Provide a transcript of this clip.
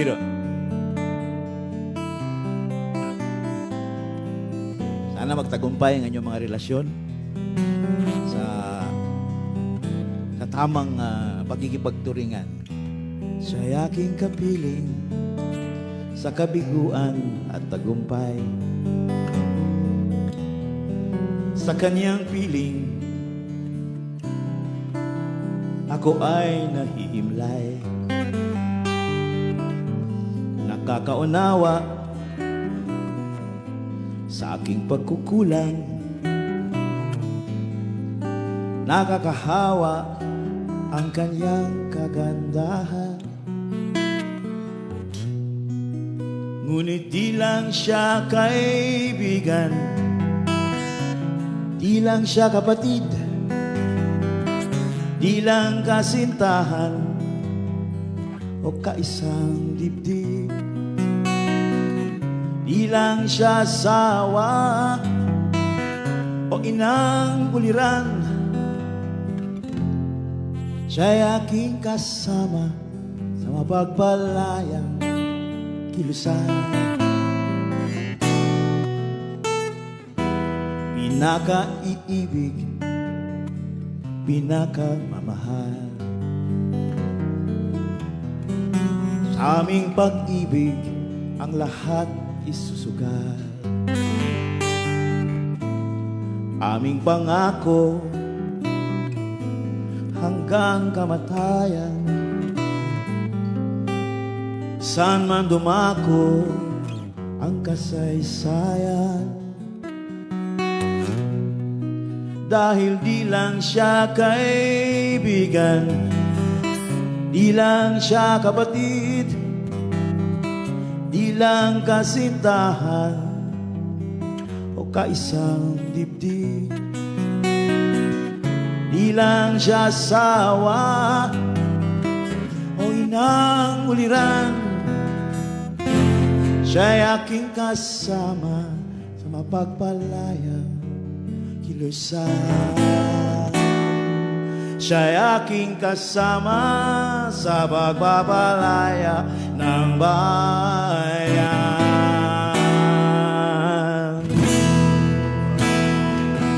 Biro. Sana magtagumpay ang inyong mga relasyon sa sa tamang uh, pagkikipagturingan. Siya'y aking kapiling sa kabiguan at tagumpay. Sa kanyang piling, ako ay nahihimlay. Nakakaunawa sa aking pagkukulang. Nakakahawa ang kanyang kagandahan. Ngunit di lang siya kaibigan, di lang siya kapatid, di lang kasintahan o kaisang dibdib. Di lang siya sawa o inang buliran. Siya'y aking kasama sa mapagpalayang kilusan. Pinaka-iibig, pinaka-mamahal. Sa aming pag-ibig, ang lahat isusugal. Aming pangako hanggang kamatayan. Saan man dumako ang kasaysayan. Dahil di lang siya kaibigan, di lang siya kapatid, di lang kasintahan o kaisang dibdib. Di lang siya sawa o inang uliran. Siya'y aking kasama sa mapagpalayang kilusan. Siya'y aking kasama sa pagpapalaya ng bayan.